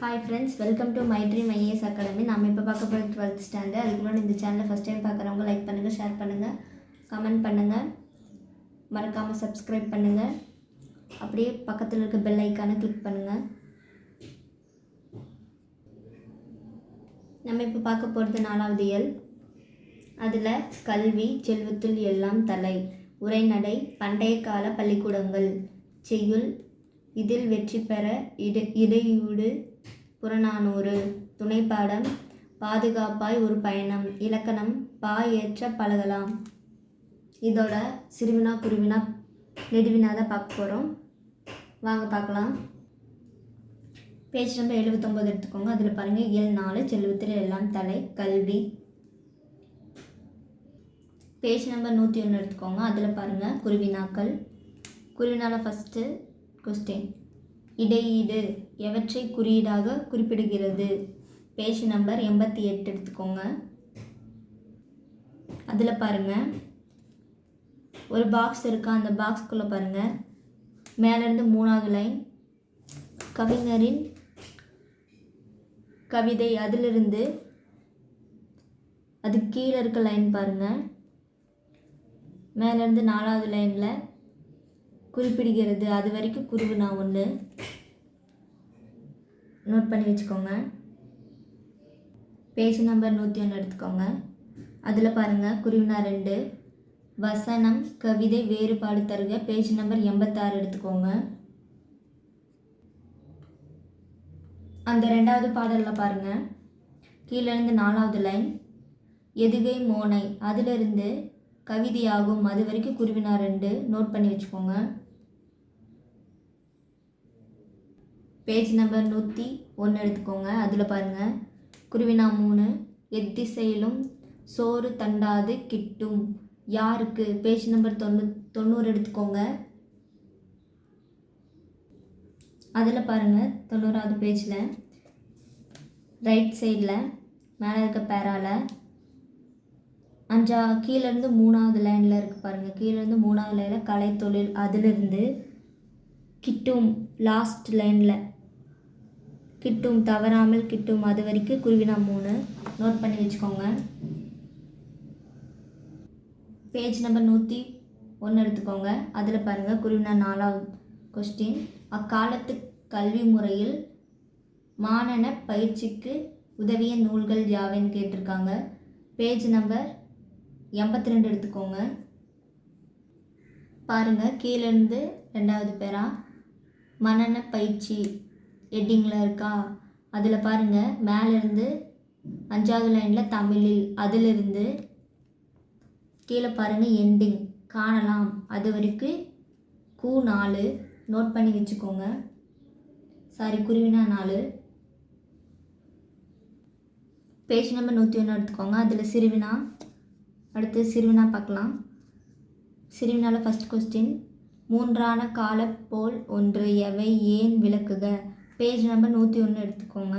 Hi friends welcome to my dream IAS academy நம்ம இப்போ பார்க்க போகிற டுவெல்த் ஸ்டாண்டர்ட் அதுக்கு முன்னாடி இந்த சேனலை ஃபஸ்ட் டைம் பார்க்குறவங்க லைக் பண்ணுங்கள் ஷேர் பண்ணுங்கள் கமெண்ட் பண்ணுங்கள் மறக்காமல் சப்ஸ்கிரைப் பண்ணுங்கள் அப்படியே பக்கத்தில் இருக்க பெல் ஐக்கானை கிளிக் பண்ணுங்கள் நம்ம இப்போ பார்க்க போகிறது நாலாவது இயல். அதில் கல்வி செல்வத்துள் எல்லாம் தலை உரைநடை பண்டைய கால பள்ளிக்கூடங்கள் செய்யுள் இதில் வெற்றி பெற இடை இடையூடு புறநானூறு துணைப்பாடம் பாதுகாப்பாய் ஒரு பயணம் இலக்கணம் பா ஏற்ற பழகலாம். இதோட சிறுவினா குருவினா நெடுவினா தான் பார்க்க போகிறோம் வாங்க பார்க்கலாம். பேஜ் நம்பர் எழுபத்தொம்போது எடுத்துக்கோங்க. அதில் பாருங்கள் இயல் நாலு செல்வத்தில் எல்லாம் தலை கல்வி. பேஜ் நம்பர் நூற்றி ஒன்று எடுத்துக்கோங்க. அதில் பாருங்கள் குருவினாக்கள் குருவினால ஃபஸ்ட்டு கொஸ்டின் இடையீடு எவற்றை குறியீடாக குறிப்பிடுகிறது? பேஜ் நம்பர் எண்பத்தி எட்டு எடுத்துக்கோங்க. அதில் பாருங்கள் ஒரு பாக்ஸ் இருக்கா? அந்த பாக்ஸ்குள்ளே பாருங்கள் மேலேருந்து மூணாவது லைன் கவிஞரின் கவிதை அதிலிருந்து அது கீழே இருக்க லைன் பாருங்கள் மேலேருந்து நாலாவது லைனில் குறிப்பிடுகிறது. அது வரைக்கும் குருவு நான் ஒன்று நோட் பண்ணி வச்சுக்கோங்க. பேஜ் நம்பர் நூற்றி ஒன்று எடுத்துக்கோங்க. அதில் பாருங்கள் குருவினா ரெண்டு வசனம் கவிதை வேறுபாடு தருக பேஜ் நம்பர் எண்பத்தாறு எடுத்துக்கோங்க. அந்த ரெண்டாவது பாடலில் பாருங்கள் கீழேருந்து நாலாவது லைன் எதுகை மோனை அதிலிருந்து கவிதையாகும் அது வரைக்கும் குருவினா ரெண்டு நோட் பண்ணி வச்சுக்கோங்க. பேஜ் நம்பர் நூற்றி ஒன்று எடுத்துக்கோங்க. அதில் பாருங்கள் குருவினா மூணு எத்திசையிலும் சோறு தண்டாது கிட்டும். யாருக்கு? பேஜ் நம்பர் தொண்ணூ தொண்ணூறு எடுத்துக்கோங்க. அதில் பாருங்கள் தொண்ணூறாவது பேஜில். ரைட் சைடில் மேலே இருக்க பேரால. அஞ்சா கீழேருந்து மூணாவது லைனில் இருக்குது பாருங்கள் கீழேருந்து மூணாவது லைனில் கலைத்தொழில். அதிலிருந்து கிட்டும் லாஸ்ட் லைனில். கிட்டும் தவறாமல் கிட்டும் அது வரைக்கும் குருவினா மூணு. நோட் பண்ணி வச்சுக்கோங்க. பேஜ் நம்பர் நூற்றி ஒன்று எடுத்துக்கோங்க. அதில் பாருங்கள் குருவினா நாலாவது கொஸ்டின் அக்காலத்து கல்வி முறையில் மாணன பயிற்சிக்கு உதவிய நூல்கள் யாவைன்னு கேட்டிருக்காங்க. பேஜ் நம்பர் எண்பத்தி ரெண்டு எடுத்துக்கோங்க பாருங்கள் கீழேருந்து ரெண்டாவது பேரா. மனன பயிற்சி. ஹெட்டிங்கில் இருக்கா? அதில் பாருங்கள் மேலேருந்து அஞ்சாவது லைனில் தமிழில் அதிலிருந்து கீழே பாருங்கள் எண்டிங் காணலாம். அது வரைக்கும் கூ நாலு. நோட் பண்ணி வச்சுக்கோங்க. சாரி குருவினா நாலு. பேஜ் நம்பர் நூற்றி ஒன்று எடுத்துக்கோங்க. அதில் சிறுவினா அடுத்து சிறுவினா பார்க்கலாம். சிறுவினாவில் ஃபஸ்ட் கொஸ்டின் மூன்றான கால போல் ஒன்று எவை ஏன் விளக்குக? பேஜ் நம்பர் நூற்றி ஒன்று எடுத்துக்கோங்க.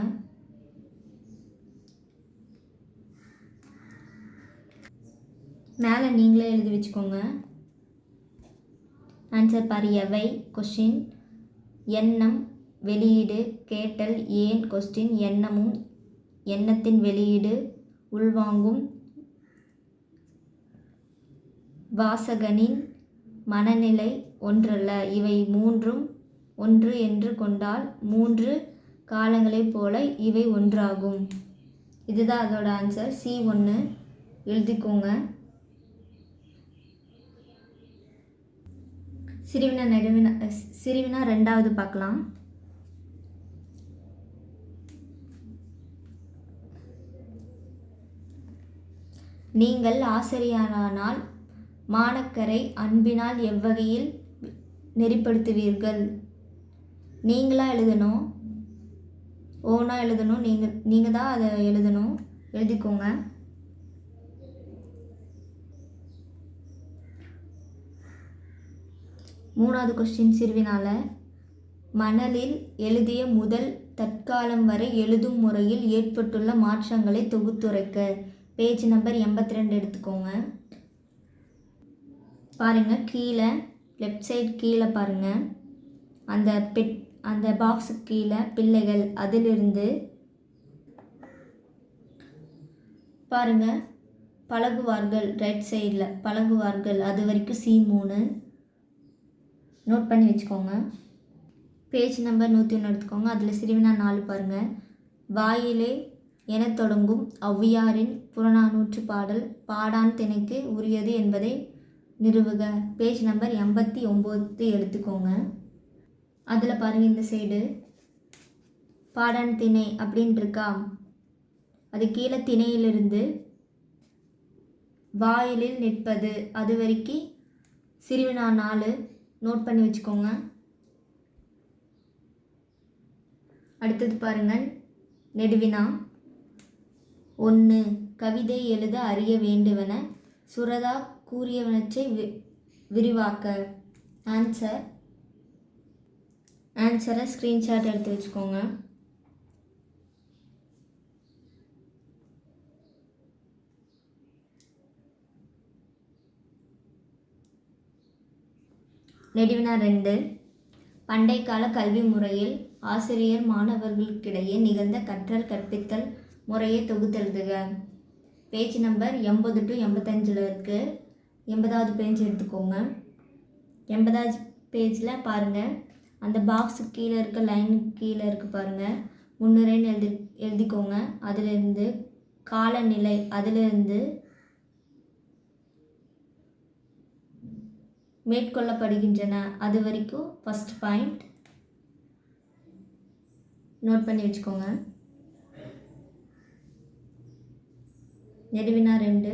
மேலே நீங்களே எழுதி வச்சுக்கோங்க. ஆன்சர் பாரு எவை? கொஸ்டின் எண்ணம் வெளியீடு கேட்டல் ஏன்? கொஸ்டின் எண்ணமும் எண்ணத்தின் வெளியீடு உள்வாங்கும் வாசகனின் மனநிலை ஒன்றல்ல. இவை மூன்றும் ஒன்று என்று கொண்டால் மூன்று காலங்களைப் போல இவை ஒன்றாகும். இதுதான் அதோட ஆன்சர் சி ஒன்று எழுதிக்கோங்க. சிறுவினா நடுவினா சிறுவினா ரெண்டாவது பார்க்கலாம். நீங்கள் ஆசிரியரானால் மாணக்கரை அன்பினால் எவ்வகையில் நெறிப்படுத்துவீர்கள்? நீங்களாக எழுதணும்? ஓனாக எழுதணும். நீங்கள் நீங்கள் தான் அதை எழுதணும். எழுதிக்கோங்க. மூணாவது கொஸ்டின் சிறுவினால மணலில் எழுதிய முதல் தற்காலம் வரை எழுதும் முறையில் ஏற்பட்டுள்ள மாற்றங்களை தொகுத்துரைக்க. பேஜ் நம்பர் எண்பத்தி ரெண்டு எடுத்துக்கோங்க. பாருங்கள் கீழே லெஃப்ட் சைடு கீழே பாருங்கள் அந்த பெட் அந்த பாக்ஸுக்கு கீழே பிள்ளைகள் அதிலிருந்து பாருங்கள் பழகுவார்கள் ரைட் சைடில் பழகுவார்கள். அது வரைக்கும் சி மூணு. நோட் பண்ணி வச்சுக்கோங்க. பேஜ் நம்பர் நூற்றி ஒன்று எடுத்துக்கோங்க. அதில் சிறுவினா நாலு பாருங்கள் வாயிலே என தொடங்கும் ஔவையாரின் புறநானூற்று பாடல் பாடான் திணைக்கு உரியது என்பதை நிறுவுக. பேஜ் நம்பர் எண்பத்தி ஒம்பது எடுத்துக்கோங்க. அதில் பாருங்கள் இந்த சைடு பாடான் திணை அப்படின்ட்டு இருக்கா அது கீழே திணையிலிருந்து வாயிலில் நிற்பது. அது வரைக்கும் சிறுவினா நாலு. நோட் பண்ணி வச்சுக்கோங்க. அடுத்தது பாருங்கள் நெடுவினா. ஒன்று கவிதை எழுத அறிய வேண்டுவன. சுரதா கூறியவனற்றை வி விரிவாக்க. ஆன்சர் ஆன்சரை ஸ்க்ரீன்ஷாட் எடுத்து வச்சுக்கோங்க. நெடுவினா ரெண்டு. பண்டை கால கல்வி முறையில் ஆசிரியர் மாணவர்களுக்கிடையே நிகழ்ந்த கற்றல் கற்பித்தல் முறையை தொகுத்தெழுதுக பேஜ் நம்பர் எண்பது டு எண்பத்தஞ்சில் இருக்குது எண்பதாவது பேஜ் எடுத்துக்கோங்க. எண்பதாவது பேஜில் பாருங்கள் அந்த பாக்ஸுக்கு கீழே இருக்க லைனுக்கு கீழே இருக்குது பாருங்கள் முன்னுரைன்னு எழுதி எழுதிக்கோங்க. அதிலிருந்து காலநிலை அதிலிருந்து மேற்கொள்ளப்படுகின்றன. அது வரைக்கும் ஃபஸ்ட் பாயிண்ட் நோட் பண்ணி வச்சுக்கோங்க. நெடுவினா ரெண்டு.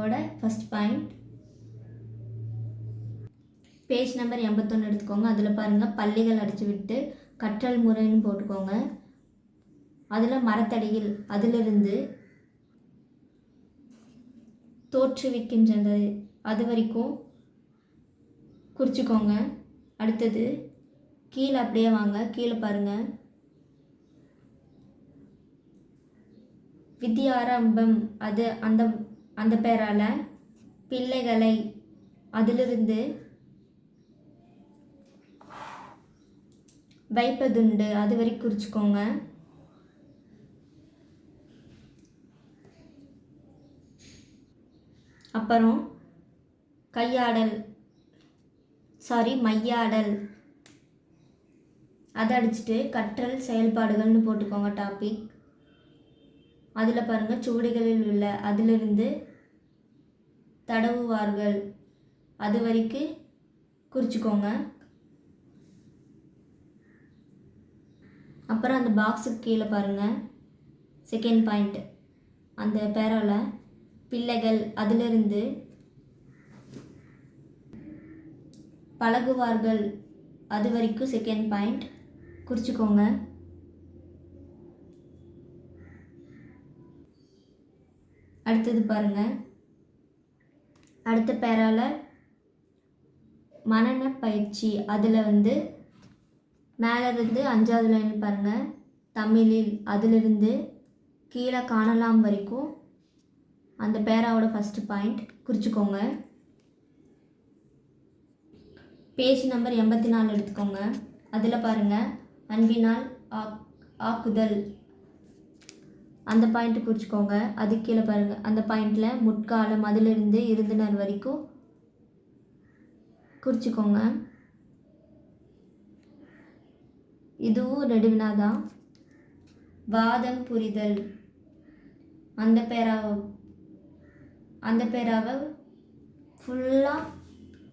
ஓட ஃபஸ்ட் பாயிண்ட் பேஜ் நம்பர் எண்பத்தொன்று எடுத்துக்கோங்க. அதில் பாருங்கள் பள்ளிகள் அடித்து விட்டு கற்றல் முறைன்னு போட்டுக்கோங்க. அதில் மரத்தடியில் அதிலிருந்து தோற்றுவிக்கின்றது. அது வரைக்கும் குறிச்சிக்கோங்க. அடுத்தது கீழே அப்படியே வாங்க. கீழே பாருங்கள் வித்யாரம்பம். அது அந்த அந்த பேரால் பிள்ளைகளை அதிலிருந்து வைப்பதுண்டு. அது வரை குறிச்சிக்கோங்க. அப்புறம் கையாடல். சாரி மையாடல். அதை அடிச்சுட்டு கற்றல் செயல்பாடுகள்னு போட்டுக்கோங்க டாபிக் அதில் பாருங்கள் சுவடிகளில் உள்ள அதிலிருந்து தடவுவார்கள். அது வரைக்கும் குறிச்சிக்கோங்க. அப்புறம் அந்த பாக்ஸுக்கு கீழே பாருங்கள் செகண்ட் பாயிண்ட் அந்த பேரால் பிள்ளைகள் அதிலிருந்து பழகுவார்கள். அது வரைக்கும் செகண்ட் பாயிண்ட் குறிச்சிக்கோங்க. அடுத்தது பாருங்கள் அடுத்த பேரால் மனன பயிற்சி. அதில் வந்து மேலே இருந்து அஞ்சாவது லைன் பாருங்கள் தமிழில் அதிலிருந்து கீழே காணலாம் வரைக்கும் அந்த பேராவோட ஃபஸ்ட்டு பாயிண்ட் குறிச்சிக்கோங்க. பேஜ் நம்பர் எண்பத்தி நாலு எடுத்துக்கோங்க. அதில் பாருங்கள் அன்பினால் ஆக் ஆக்குதல். அந்த பாயிண்ட்டு குறிச்சிக்கோங்க. அது கீழே பாருங்கள் அந்த பாயிண்டில் முட்காலம் அதிலிருந்து இருந்தினர் வரைக்கும் குறிச்சிக்கோங்க. இதுவும் ரெடுவினா தான் வாதம் புரிதல். அந்த பேராவை அந்த பேராவை ஃபுல்லாக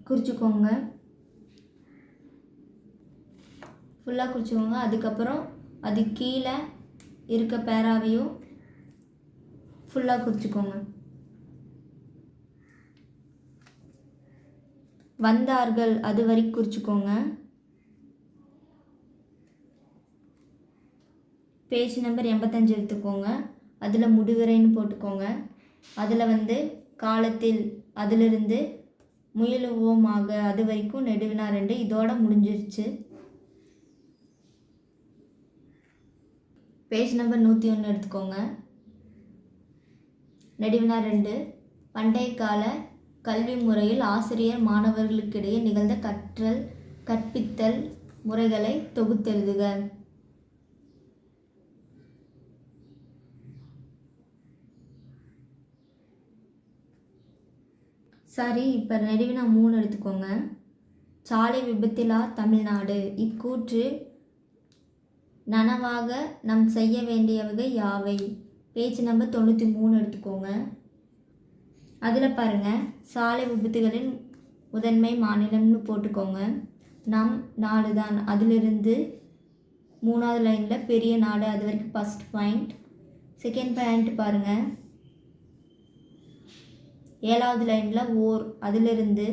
குறிச்சிக்கோங்க. ஃபுல்லாக குறிச்சிக்கோங்க. அதுக்கப்புறம் அது கீழே இருக்க பேராவையும் ஃபுல்லாக குறிச்சிக்கோங்க. வந்தார்கள். அது வரைக்கும் குறிச்சிக்கோங்க. பேஜ் நம்பர் எண்பத்தஞ்சு எடுத்துக்கோங்க. அதில் முடிவுரைன்னு போட்டுக்கோங்க. அதில் வந்து காலத்தில் அதிலிருந்து முயலுவோமாக அது வரைக்கும் நெடுவினா ரெண்டு. இதோட முடிஞ்சிருச்சு. பேஜ் நம்பர் நூற்றி ஒன்று எடுத்துக்கோங்க. நெடுவினா ரெண்டு. பண்டைய கால கல்வி முறையில் ஆசிரியர் மாணவர்களுக்கிடையே நிகழ்ந்த கற்றல் கற்பித்தல் முறைகளை தொகுத்தெழுதுக. சரி இப்போ நெடுவினா மூணு எடுத்துக்கோங்க. சாலை விபத்திலா தமிழ்நாடு. இக்கூற்று நனவாக நம் செய்ய வேண்டியவை யாவை? பேஜ் நம்பர் தொண்ணூற்றி மூணு எடுத்துக்கோங்க. அதில் பாருங்கள் சாலை விபத்துகளின் முதன்மை மாநிலம்னு போட்டுக்கோங்க. நம் நாடு தான் அதிலிருந்து மூணாவது லைனில் பெரிய நாடு அது வரைக்கும் ஃபஸ்ட் பாயிண்ட் செகண்ட் பாயிண்ட் பாருங்கள் ஏழாவது லைனில் ஓர் அதிலிருந்து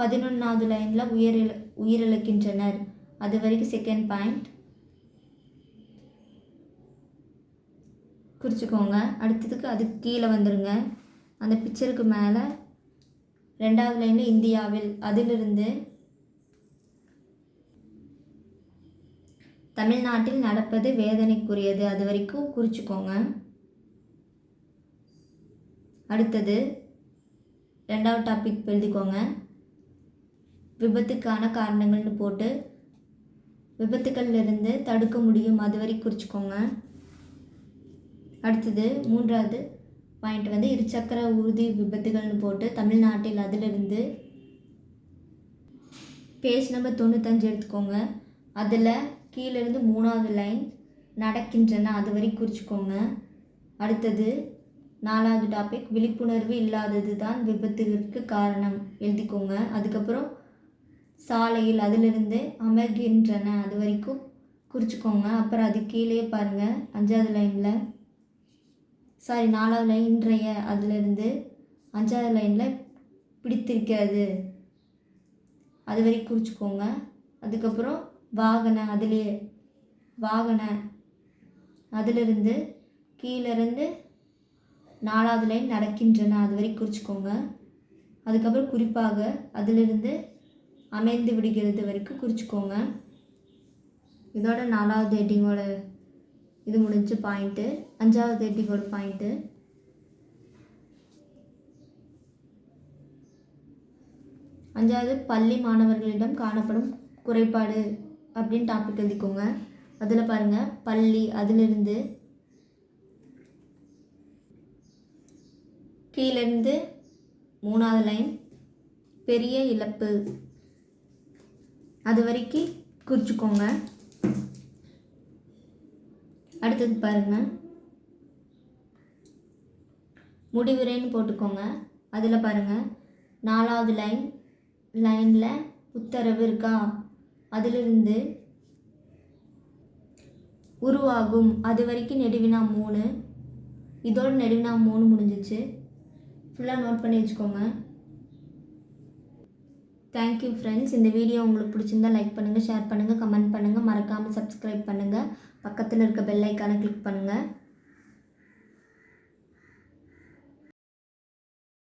பதினொன்றாவது லைனில் உயிரிழ உயிரிழக்கின்றனர் அது வரைக்கும் செகண்ட் பாயிண்ட் குறிச்சிக்கோங்க. அடுத்ததுக்கு அதுக்கு கீழே வந்துடுங்க அந்த பிக்சருக்கு மேலே ரெண்டாவது லைனில் இந்தியாவில் அதிலிருந்து தமிழ்நாட்டில் நடப்பது வேதனைக்குரியது. அது வரைக்கும் குறிச்சிக்கோங்க. அடுத்தது ரெண்டாவது டாபிக் எழுதிக்கோங்க. விபத்துக்கான காரணங்கள்னு போட்டு விபத்துக்கள்லேருந்து தடுக்க முடியும் அது வரை குறிச்சிக்கோங்க. அடுத்தது மூன்றாவது பாயிண்ட் வந்து இருசக்கர ஊர்தி விபத்துகள்னு போட்டு தமிழ்நாட்டில் அதிலிருந்து பேஜ் நம்பர் தொண்ணூத்தஞ்சு எடுத்துக்கோங்க. அதில் கீழேருந்து மூணாவது லைன் நடக்கின்றன அது வரை குறிச்சிக்கோங்க. அடுத்தது நாலாவது டாபிக் விழிப்புணர்வு இல்லாதது தான் விபத்துக்கு காரணம். எழுதிக்கோங்க. அதுக்கப்புறம் சாலையில் அதிலிருந்து அமர்கின்றன. அது வரைக்கும் குறிச்சிக்கோங்க. அப்புறம் அது கீழே பாருங்கள் அஞ்சாவது லைனில் சாரி நாலாவது லைன் இன்றைய அதிலிருந்து அஞ்சாவது லைனில் பிடித்திருக்கிறது. அது வரைக்கும் குறிச்சிக்கோங்க. அதுக்கப்புறம் வாகன அதிலே வாகன அதிலிருந்து கீழேருந்து நாலாவது லைன் நடக்கின்றன அது வரை குறிச்சிக்கோங்க. அதுக்கப்புறம் குறிப்பாக அதிலிருந்து அமைந்து விடுகிறது வரைக்கும் குறிச்சிக்கோங்க. இதோட நாலாவது ஹெட்டிங்கோட இது முடிஞ்ச பாயிண்ட்டு அஞ்சாவது ஹெட்டிங்கோட பாயிண்ட்டு அஞ்சாவது பள்ளி மாணவர்களிடம் காணப்படும் குறைபாடு அப்படின்னு டாபிக் எழுதிக்கோங்க. அதில் பாருங்கள் பள்ளி அதிலிருந்து கீழேருந்து மூணாவது லைன் பெரிய இழப்பு. அது வரைக்கும் குறிச்சிக்கோங்க. அடுத்தது பாருங்கள் முடிவுரைன்னு போட்டுக்கோங்க. அதில் பாருங்கள் நாலாவது லைன் லைனில் உத்தரவு இருக்கா? அதிலிருந்து உருவாகும். அது வரைக்கும் நெடுவினா மூணு. இதோட நெடுவினா மூணு முடிஞ்சிச்சு. ஃபுல்லாக நோட் பண்ணி வச்சுக்கோங்க. தேங்க்யூ ஃப்ரெண்ட்ஸ் இந்த வீடியோ உங்களுக்கு பிடிச்சிருந்தா லைக் பண்ணுங்கள் ஷேர் பண்ணுங்கள் கமெண்ட் பண்ணுங்கள் மறக்காமல் சப்ஸ்கிரைப் பண்ணுங்கள் பக்கத்தில் இருக்க பெல் ஐக்கானை கிளிக் பண்ணுங்கள்